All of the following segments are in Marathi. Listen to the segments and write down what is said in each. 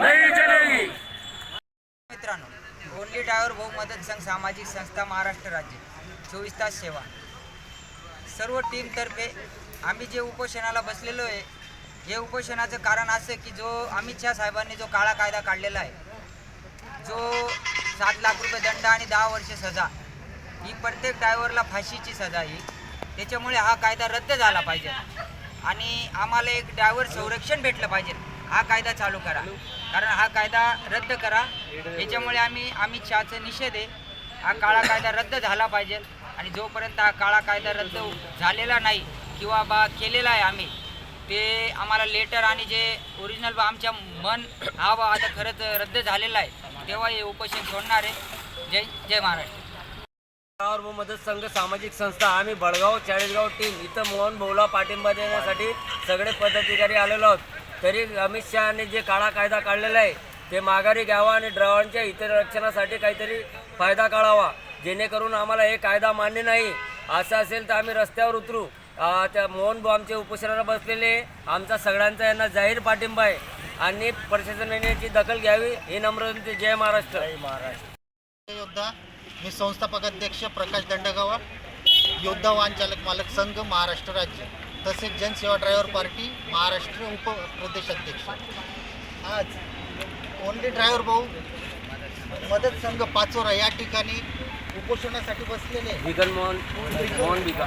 नहीं चलेगी मित्रांनो ओनली ड्रायव्हर भाऊ मदत संघ सामाजिक संस्था महाराष्ट्र राज्य चोवीस तास सेवा. सर्व टीमतर्फे आम्ही जे उपोषणाला बसलेलो आहे हे उपोषणाचं कारण असं की जो अमित शहा साहेबांनी जो काळा कायदा काढलेला आहे जो सात लाख रुपये दंड आणि दहा वर्ष सजा ही प्रत्येक ड्रायव्हरला फाशीची सजा ही त्याच्यामुळे हा कायदा रद्द झाला पाहिजे. आणि आम्हाला एक ड्रायव्हर संरक्षण भेटलं पाहिजे. हा कायदा चालू करा. कारण हा कायदा रद्द करा. याच्यामुळे आम्ही अमित शहाचा निषेध आहे. हा काळा कायदा रद्द झाला पाहिजे. आणि जोपर्यंत हा काळा कायदा रद्द झालेला नाही किंवा बा केलेला आहे आम्ही ते आम्हाला लेटर आणि जे ओरिजिनल बा आमच्या मन हा बा आता खरंच रद्द झालेला आहे. तेव्हा हे उपोषण सोडणार आहे. जय जय महाराष्ट्र. गावावर व मदत संघ सामाजिक संस्था आम्ही बळगाव चाळीसगाव टीम इथं मोहन भाऊला पाठिंबा देण्यासाठी सगळे पदाधिकारी आलेलो आहोत. तरी अमित शहाने जे काळा कायदा काढलेला आहे ते माघारी घ्यावा आणि ड्रायव्हरांच्या रक्षणासाठी काहीतरी फायदा काढावा. जेणेकरून आम्हाला हे कायदा मान्य नाही. असं असेल तर आम्ही रस्त्यावर उतरू. त्या मोहन बॉम्बचे आमचे उपोषणाला बसलेले आमचा सगळ्यांचा यांना जाहीर पाठिंबा आहे. आणि प्रशासनाने याची दखल घ्यावी. हे नम्र जय महाराष्ट्र. जय महाराष्ट्र. योद्धा मी संस्थापक अध्यक्ष प्रकाश दंडगावा योद्धा वाहन चालक मालक संघ महाराष्ट्र राज्य. तसेच जनसेवा ड्रायव्हर पार्टी महाराष्ट्र उप प्रदेश अध्यक्ष आज ओनली ड्रायव्हर भाऊ मदत संघ पाचोरा या ठिकाणी उपोषणासाठी बसलेले आहे. विगन मोहन मोहन बिका.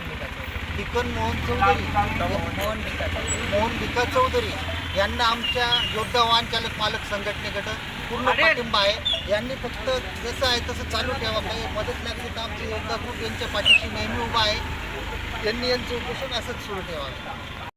टिकन मोहन चौधरी. मोहन भिकाजी. मोहन भिका चौधरी. यांना आमच्या योद्धा वाहन चालक मालक संघटनेकडं पूर्ण पाठिंबा आहे. यांनी फक्त जसं आहे तसं चालू ठेवा. काही मदत लागली तर आमचे योद्धा ग्रुप यांच्या पाठीशी नेहमी उभा आहे. यांनी यांचं उपोषण असंच सुरू ठेवावं